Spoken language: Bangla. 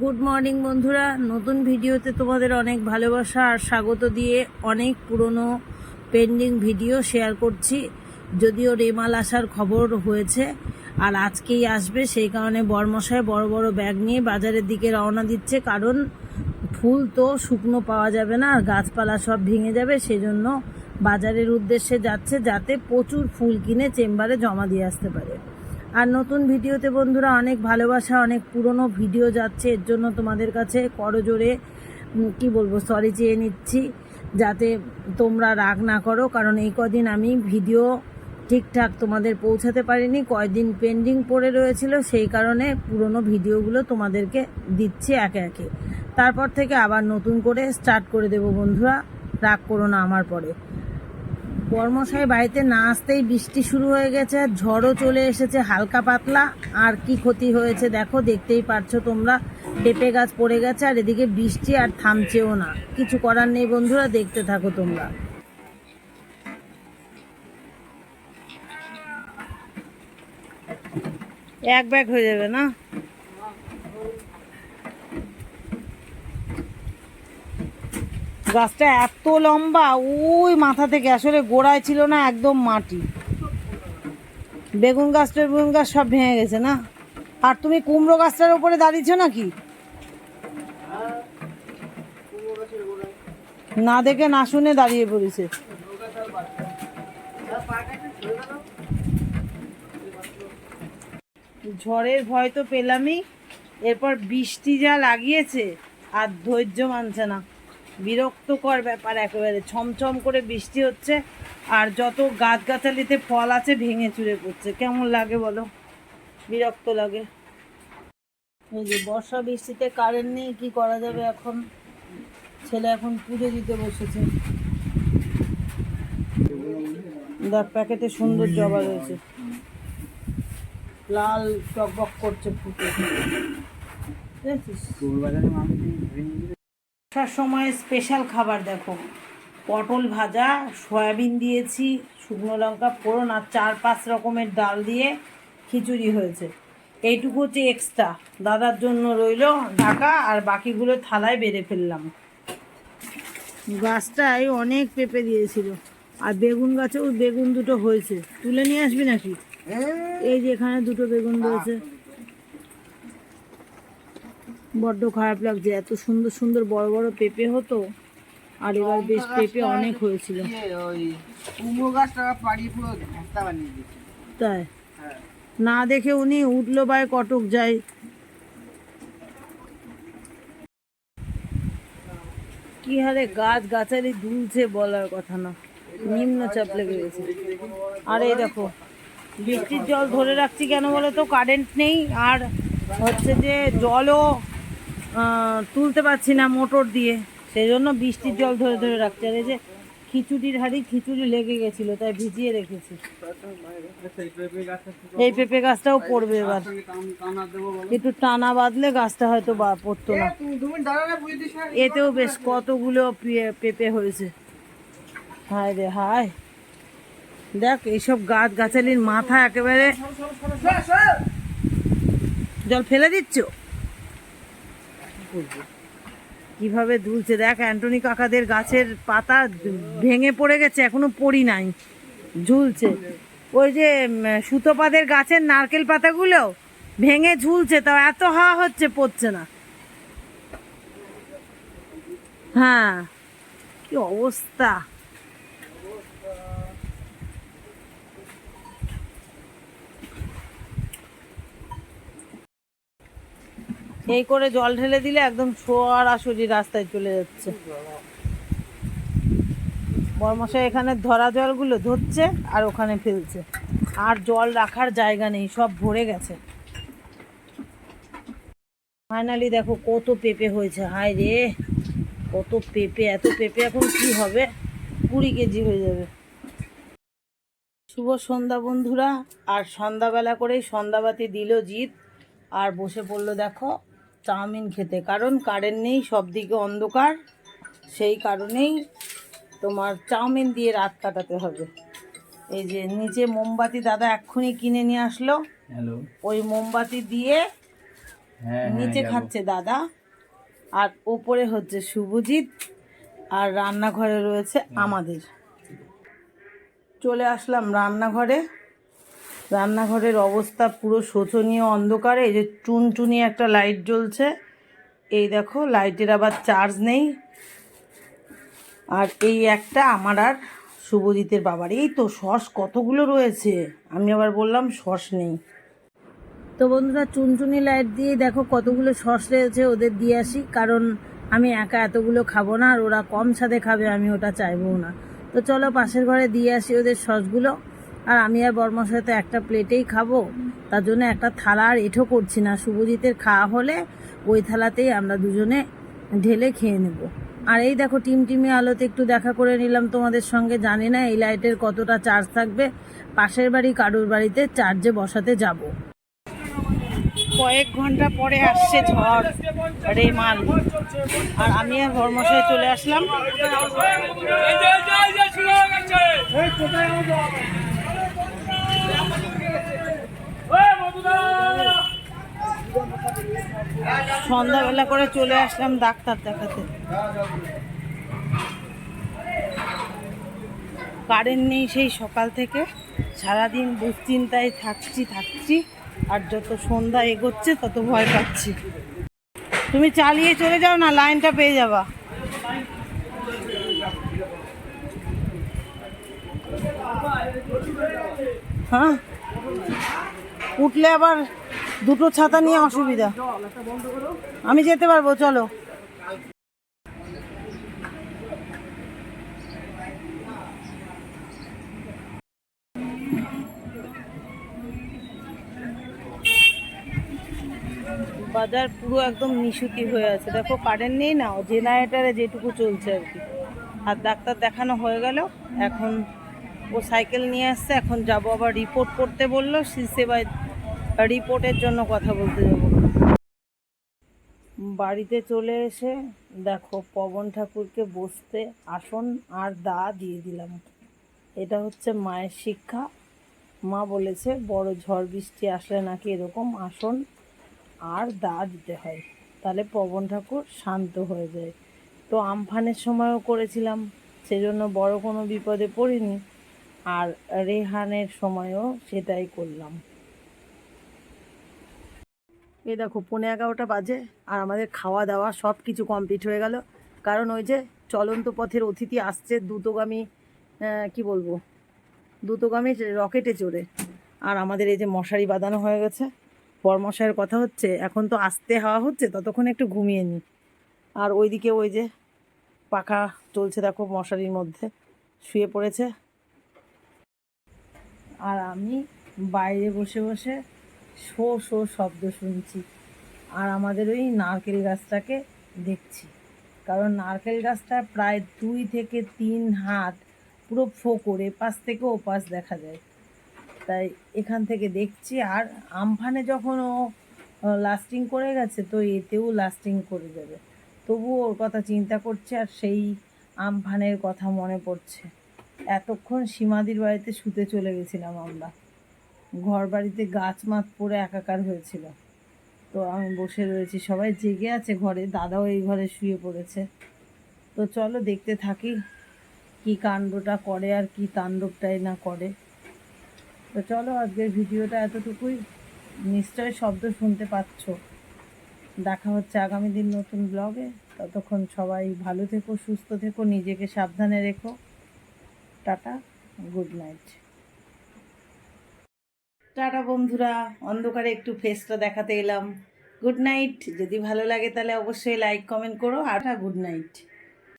গুড মর্নিং বন্ধুরা। নতুন ভিডিওতে তোমাদের অনেক ভালোবাসা আর স্বাগত দিয়ে অনেক পুরনো পেন্ডিং ভিডিও শেয়ার করছি। যদিও রেমাল আসার খবর হয়েছে, আর আজকেই আসবে। সেই কারণে বরমশায় বড় বড় ব্যাগ নিয়ে বাজারের দিকে রওনা দিচ্ছে, কারণ ফুল তো শুকনো পাওয়া যাবে না, আর গাছপালা সব ভেঙে যাবে। সেজন্য বাজারের উদ্দেশ্যে যাচ্ছে যাতে প্রচুর ফুল কিনে চেম্বারে জমা দিয়ে আসতে পারে। আর নতুন ভিডিওতে বন্ধুরা অনেক ভালোবাসা, অনেক পুরনো ভিডিও যাচ্ছে। এর জন্য তোমাদের কাছে করজোরে কি বলব সরি চেয়ে নিচ্ছি, যাতে তোমরা রাগ না করো। কারণ এই কদিন আমি ভিডিও ঠিকঠাক তোমাদের পৌঁছাতে পারিনি। কয়দিন পেন্ডিং পড়ে রয়েছিল, সেই কারণে পুরনো ভিডিওগুলো তোমাদেরকে দিচ্ছি একে একে। তারপর থেকে আবার নতুন করে স্টার্ট করে দেব বন্ধুরা। রাগ করো না আমার পরে। বর্মশাই বাড়িতে না আসতেই বৃষ্টি শুরু হয়ে গেছে, আর ঝড়ও চলে এসেছে হালকা পাতলা। আর কি ক্ষতি হয়েছে দেখো, দেখতেই পারছ তোমরা, পেঁপে গাছ পড়ে গেছে, আর এদিকে বৃষ্টি আর থামছেও না। কিছু করার নেই বন্ধুরা, দেখতে থাকো তোমরা। এক ব্যাগ হয়ে যাবে না? গাছটা এত লম্বা, ওই মাথা থেকে, আসলে গোড়ায় ছিল না, একদম মাটি। বেগুন গাছটা বেগুন গাছ সব ভেঙে গেছে না? আর তুমি কুমড়ো গাছটার উপরে দাঁড়িয়েছো নাকি? না দেখে, না শুনে দাঁড়িয়ে পড়েছে। ঝড়ের ভয় তো পেলামই, এরপর বৃষ্টি যা লাগিয়েছে, আর ধৈর্য মানছে না। বিরক্তকর ব্যাপার একেবারে। ছমছম করে বৃষ্টি হচ্ছে আর যত গাছগাছালিতে ফল আছে ভেঙে চুরে পড়ছে। কেমন লাগে বলো? বিরক্ত লাগে। এই যে বর্ষা বৃষ্টিতে কারেন্ট নেই কি করা যাবে এখন? ছেলে এখন পুজো দিতে বসেছে। দেখ প্যাকেটে সুন্দর জবা রয়েছে। লাল টকবক করছে ফুটে। দেখেছিস বর্ষার সময় স্পেশাল খাবার দেখো। পটল ভাজা সয়াবিন দিয়েছি শুকনো লঙ্কা ফোড়ন আর চার পাঁচ রকমের ডাল দিয়ে খিচুড়ি হয়েছে। এইটুকু হচ্ছে এক্সট্রা দাদার জন্য রইল ঢাকা আর বাকিগুলো থালায় বেড়ে ফেললাম। গাছটায় অনেক পেঁপে দিয়েছিল। আর বেগুন গাছেও বেগুন দুটো হয়েছে। তুলে নিয়ে আসবি নাকি? এই যে এখানে দুটো বেগুন রয়েছে। বড্ড খারাপ লাগছে। এত সুন্দর সুন্দর বড় বড় পেঁপে হতো আর এবার বেশ পেঁপে অনেক হয়েছিল। তাই? হ্যাঁ। না দেখে উনি উঠল বাই কটক যায় কি হারে গাছ গাছালি দুলছে বলার কথা না। নিম্নচাপ লেগে গেছে। আর এই দেখো বৃষ্টির জল ধরে রাখছি কেন বলো তো? কারেন্ট নেই আর হচ্ছে যে জলও তুলতে পারছি না মোটর দিয়ে। সেই জন্য বৃষ্টির জল ধরে ধরে রাখছি। আর এই যে খিচুড়ির হাড়ি, খিচুড়ি লেগে গেছিল, তাই ভিজিয়ে রেখেছি। এই পেঁপে গাছটাও পড়বে এবার। একটু টানা বাঁধলে গাছটা হয়তো বা পড়তো না। এতেও বেশ কতগুলো পেঁপে হয়েছে। হায় রে হায়। দেখ, এইসব গাছ গাছালির মাথা একেবারে জল ফেলে দিচ্ছ? কীভাবে দুলছে? দেখ, অ্যান্টনি কাকাদের গাছের পাতা ভেঙে পড়ে গেছে, এখনও পড়ি নাই। ঝুলছে। ওই যে সুতোপাদের গাছের নারকেল পাতাগুলো ভেঙে ঝুলছে, তাও এত হাওয়া হচ্ছে, পড়ছে না। হ্যাঁ কি অবস্থা? এই করে জল ঢেলে দিলে একদম সরাসরি রাস্তায় চলে যাচ্ছে। বর্মশাই এখানে ধরা জলগুলো ধরছে আর ওখানে ফেলছে। আর জল রাখার জায়গা নেই, সব ভরে গেছে। ফাইনালি দেখো কত পেঁপে হয়েছে, হায় রে! কত পেঁপে, এত পেঁপে এখন কি হবে? কুড়ি কেজি হয়ে যাবে। শুভ সন্ধ্যা বন্ধুরা, আর সন্ধ্যাবেলা করেই সন্ধ্যাবাতি দিল জিৎ। আর বসে পড়ল দেখো চাউমিন খেতে কারণ কারেন্ট নেই সব দিকে অন্ধকার। সেই কারণেই তোমার চাউমিন দিয়ে রাত কাটাতে হবে। এই যে নিচে মোমবাতি দাদা এক্ষুনি কিনে নিয়ে আসলো। ওই মোমবাতি দিয়ে হ্যাঁ নিচে খাচ্ছে দাদা। আর ওপরে হচ্ছে শুভজিৎ আর রান্নাঘরে রয়েছে আমাদের। চলে আসলাম রান্নাঘরে। রান্নাঘরের অবস্থা পুরো শোচনীয় অন্ধকারে, এই যে চুনচুনি একটা লাইট জ্বলছে। এই দেখো, লাইটের আবার চার্জ নেই। আর এই একটা আমার আর শুভজিতের বাবার। এই তো সস কতগুলো রয়েছে? আমি আবার বললাম সস নেই। তো বন্ধুরা, চুনচুনি লাইট দিয়ে দেখো কতগুলো সস রয়েছে, ওদের দিয়ে আসি। কারণ আমি একা এতগুলো খাব না, আর ওরা কম স্বাদে খাবে, আমি ওটা চাইব না। তো চলো পাশের ঘরে দিয়ে আসি ওদের সসগুলো। আর আমি আর বর্মশাই তো একটা প্লেটেই খাব। তার জন্য একটা থালা আর এঠো করছি না। শুভজিতের খাওয়া হলে ওই থালাতেই আমরা দুজনে ঢেলে খেয়ে নেব। আর এই দেখো টিম টিমি আলোতে একটু দেখা করে নিলাম তোমাদের সঙ্গে। জানি না এই লাইটের কতটা চার্জ থাকবে। পাশের বাড়ি কারুর বাড়িতে চার্জে বসাতে যাব। কয়েক ঘণ্টা পরে আসছে ঝড় রেমাল আর আমি আর ধর্মশায় চলে আসলাম। সন্ধ্যাবেলা করে চলে আসলাম ডাক্তার দেখাতে। কারেন্ট নেই সেই সকাল থেকে। সারাদিন দুশ্চিন্তায় থাকছি থাকছি, আর যত সন্ধ্যা এগোচ্ছে তত ভয় পাচ্ছি। তুমি চালিয়ে চলে যাও না, লাইনটা পেয়ে যাবা। হ্যাঁ? উঠলে আবার দুটো ছাতা নিয়ে অসুবিধা। আমি যেতে পারব, চলো। বাজার পুরো একদম নিশুতি হয়ে আছে। দেখো কারেন্ট নেই না জেনারেটারে যেটুকু চলছে আর কি। আর ডাক্তার দেখানো হয়ে গেল, এখন ও সাইকেল নিয়ে আসছে, এখন যাব আবার রিপোর্ট করতে বলল সেবাই রিপোর্টের জন্য কথা বলতে যাব। বাড়িতে চলে এসে দেখো পবন ঠাকুরকে বসতে আসন আর দা দিয়ে দিলাম। এটা হচ্ছে মায়ের শিক্ষা। মা বলেছে, বড় ঝড় বৃষ্টি আসলে নাকি এরকম আসন আর দা দিতে হয়। তাহলে পবন ঠাকুর শান্ত হয়ে যায়। তো আমফানের সময়ও করেছিলাম, সেজন্য বড় কোনো বিপদে পড়িনি। আর রেহানের সময়ও সেটাই করলাম। এই দেখো, পৌনে এগারোটা বাজে আর আমাদের খাওয়া দাওয়া সব কিছু কমপ্লিট হয়ে গেল। কারণ ওই যে চলন্ত পথের অতিথি আসছে দ্রুতগামী কি বলব? দ্রুতগামী রকেটে চড়ে। আর আমাদের এই যে মশারি বাঁধানো হয়ে গেছে। বরমশাইয়ের কথা হচ্ছে, এখন তো আসতে হাওয়া হচ্ছে, ততক্ষণ একটু ঘুমিয়ে নি আর ওইদিকে ওই যে পাখা চলছে দেখো মশারির মধ্যে, শুয়ে পড়েছে। আর আমি বাইরে বসে বসে শো শো শব্দ শুনছি। আর আমাদের ওই নারকেল গাছটাকে দেখছি। কারণ নারকেল গাছটা প্রায় দুই থেকে তিন হাত পুরো ফোকর, পাশ থেকে ওপাশ দেখা যায়। তাই এখান থেকে দেখছি আর আমফানে যখন ও লাস্টিং করে গেছে, তো এতেও লাস্টিং করে যাবে। তবুও ওর কথা চিন্তা করছে আর সেই আমফানের কথা মনে পড়ছে। এতক্ষণ সীমাদির বাড়িতে শুতে চলে গেছিলাম আমরা। ঘর বাড়িতে গাছ মাত পড়ে একাকার হয়েছিল। তো আমি বসে রয়েছি। সবাই জেগে আছে ঘরে। দাদাও এই ঘরে শুয়ে পড়েছে। তো চলো দেখতে থাকি কি কাণ্ডটা করে আর কি তাণ্ডবটাই না করে। তো চলো আজকের ভিডিওটা এতটুকুই। নিশ্চয়ই শব্দ শুনতে পাচ্ছ। দেখা হচ্ছে আগামী দিন নতুন ব্লগে ততক্ষণ সবাই ভালো থেকো, সুস্থ থেকো, নিজেকে সাবধানে রেখো। Tata, good night. টাটা বন্ধুরা, অন্ধকারে একটু ফেসটা দেখাতে এলাম। গুড নাইট, যদি ভালো লাগে তাহলে অবশ্যই লাইক, কমেন্ট করো, আর গুড নাইট।